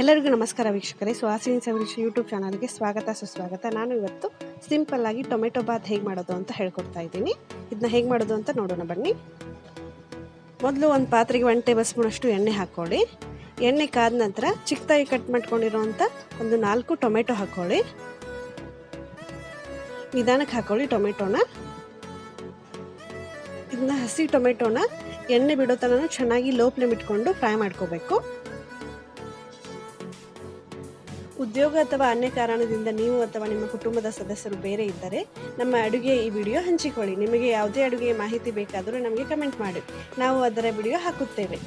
ಎಲ್ಲರಿಗೂ ನಮಸ್ಕಾರ ವೀಕ್ಷಕರೇ. ಸುಹಾಸಿನಿ ಸವೀಶ್ ಯೂಟ್ಯೂಬ್ ಚಾನಲ್ಗೆ ಸ್ವಾಗತ, ಸುಸ್ವಾಗತ. ನಾನು ಇವತ್ತು ಸಿಂಪಲ್ ಆಗಿ ಟೊಮೆಟೊ ಬಾತ್ ಹೇಗೆ ಮಾಡೋದು ಅಂತ ಹೇಳ್ಕೊಡ್ತಾ ಇದ್ದೀನಿ. ಇದನ್ನ ಹೇಗೆ ಮಾಡೋದು ಅಂತ ನೋಡೋಣ ಬನ್ನಿ. ಮೊದಲು ಒಂದು ಪಾತ್ರೆಗೆ ಒನ್ ಟೇಬಲ್ ಸ್ಪೂನಷ್ಟು ಎಣ್ಣೆ ಹಾಕ್ಕೊಳ್ಳಿ. ಎಣ್ಣೆ ಕಾದ ನಂತರ ಚಿಕ್ಕದಾಗಿ ಕಟ್ ಮಾಡ್ಕೊಂಡಿರೋವಂಥ ಒಂದು ನಾಲ್ಕು ಟೊಮೆಟೊ ಹಾಕ್ಕೊಳ್ಳಿ. ನಿಧಾನಕ್ಕೆ ಹಾಕ್ಕೊಳ್ಳಿ ಟೊಮೆಟೊನ ಇದನ್ನ ಹಸಿ ಟೊಮೆಟೊನ ಎಣ್ಣೆ ಬಿಡೋ ತನಕ ಚೆನ್ನಾಗಿ ಲೋ ಫ್ಲೇಮ್ ಇಟ್ಕೊಂಡು ಫ್ರೈ ಮಾಡ್ಕೋಬೇಕು. ಉದ್ಯೋಗ ಅಥವಾ ಅನ್ಯ ಕಾರಣದಿಂದ ನೀವು ಅಥವಾ ನಿಮ್ಮ ಕುಟುಂಬದ ಸದಸ್ಯರು ಬೇರೆ ಇದ್ದರೆ ನಮ್ಮ ಅಡುಗೆ ಈ ವಿಡಿಯೋ ಹಂಚಿಕೊಳ್ಳಿ. ನಿಮಗೆ ಯಾವುದೇ ಅಡುಗೆ ಮಾಹಿತಿ ಬೇಕಾದರೂ ನಮಗೆ ಕಮೆಂಟ್ ಮಾಡಿ. ನಾವು ಅದರ ವಿಡಿಯೋ ಹಾಕುತ್ತೇವೆ.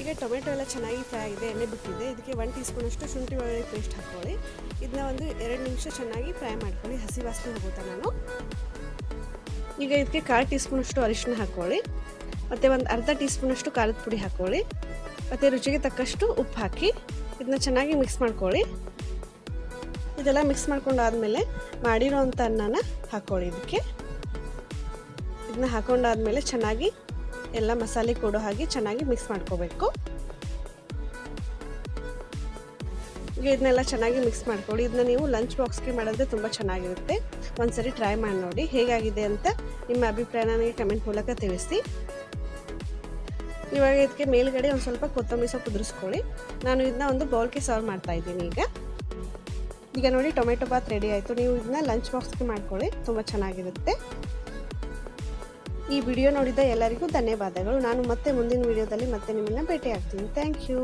ಈಗ ಟೊಮೆಟೊ ಎಲ್ಲ ಚೆನ್ನಾಗಿ ಫ್ರೈ ಆಗಿದೆ, ಎಣ್ಣೆ ಬಿಟ್ಟಿದೆ. ಇದಕ್ಕೆ ಒನ್ ಟೀ ಸ್ಪೂನಷ್ಟು ಶುಂಠಿ ಬೆಳ್ಳುಳ್ಳಿ ಪೇಸ್ಟ್ ಹಾಕ್ಕೊಳ್ಳಿ. ಇದನ್ನ ಒಂದು ಎರಡು ನಿಮಿಷ ಚೆನ್ನಾಗಿ ಫ್ರೈ ಮಾಡ್ಕೊಳ್ಳಿ. ಹಸಿ ವಾಸನೆ ಹೋಗುತ್ತೆ ನಾನು? ಈಗ ಇದಕ್ಕೆ ಕಾಲು ಟೀ ಸ್ಪೂನಷ್ಟು ಅರಿಶಿನ ಹಾಕ್ಕೊಳ್ಳಿ. ಮತ್ತು ಒಂದು ಅರ್ಧ ಟೀ ಸ್ಪೂನಷ್ಟು ಖಾರದ ಪುಡಿ ಹಾಕ್ಕೊಳ್ಳಿ. ಮತ್ತು ರುಚಿಗೆ ತಕ್ಕಷ್ಟು ಉಪ್ಪು ಹಾಕಿ ಇದನ್ನ ಚೆನ್ನಾಗಿ ಮಿಕ್ಸ್ ಮಾಡ್ಕೊಳ್ಳಿ. ಇದೆಲ್ಲ ಮಿಕ್ಸ್ ಮಾಡ್ಕೊಂಡಾದ್ಮೇಲೆ ಮಾಡಿರೋವಂಥ ಅನ್ನನ ಹಾಕ್ಕೊಳ್ಳಿ ಇದಕ್ಕೆ. ಇದನ್ನ ಹಾಕೊಂಡಾದ್ಮೇಲೆ ಚೆನ್ನಾಗಿ ಎಲ್ಲ ಮಸಾಲೆ ಕೊಡೋ ಹಾಗೆ ಚೆನ್ನಾಗಿ ಮಿಕ್ಸ್ ಮಾಡ್ಕೋಬೇಕು. ಈಗ ಇದನ್ನೆಲ್ಲ ಚೆನ್ನಾಗಿ ಮಿಕ್ಸ್ ಮಾಡ್ಕೊಳ್ಳಿ. ಇದನ್ನ ನೀವು ಲಂಚ್ ಬಾಕ್ಸ್ಗೆ ಮಾಡಿದ್ರೆ ತುಂಬ ಚೆನ್ನಾಗಿರುತ್ತೆ. ಒಂದ್ಸರಿ ಟ್ರೈ ಮಾಡಿ ನೋಡಿ ಹೇಗಾಗಿದೆ ಅಂತ ನಿಮ್ಮ ಅಭಿಪ್ರಾಯ ನನಗೆ ಕಮೆಂಟ್ ಮೂಲಕ ತಿಳಿಸಿ. ಇವಾಗ ಇದಕ್ಕೆ ಮೇಲ್ಗಡೆ ಒಂದು ಸ್ವಲ್ಪ ಕೊತ್ತಂಬರಿ ಸೊಪ್ಪು ಉದುರಿಸ್ಕೊಳ್ಳಿ. ನಾನು ಇದನ್ನ ಒಂದು ಬೌಲ್ಗೆ ಸರ್ವ್ ಮಾಡ್ತಾ ಇದ್ದೀನಿ ಈಗ. ಈಗ ನೋಡಿ ಟೊಮೆಟೊ ಬಾತ್ ರೆಡಿ ಆಯಿತು. ನೀವು ಇದನ್ನ ಲಂಚ್ ಬಾಕ್ಸ್ಗೆ ಮಾಡ್ಕೊಳ್ಳಿ. ತುಂಬ ಚೆನ್ನಾಗಿರುತ್ತೆ. ಈ ವಿಡಿಯೋ ನೋಡಿದ ಎಲ್ಲರಿಗೂ ಧನ್ಯವಾದಗಳು. ನಾನು ಮತ್ತೆ ಮುಂದಿನ ವಿಡಿಯೋದಲ್ಲಿ ಮತ್ತೆ ನಿಮ್ಮನ್ನು ಭೇಟಿ ಆಗ್ತೀನಿ ಥ್ಯಾಂಕ್ ಯು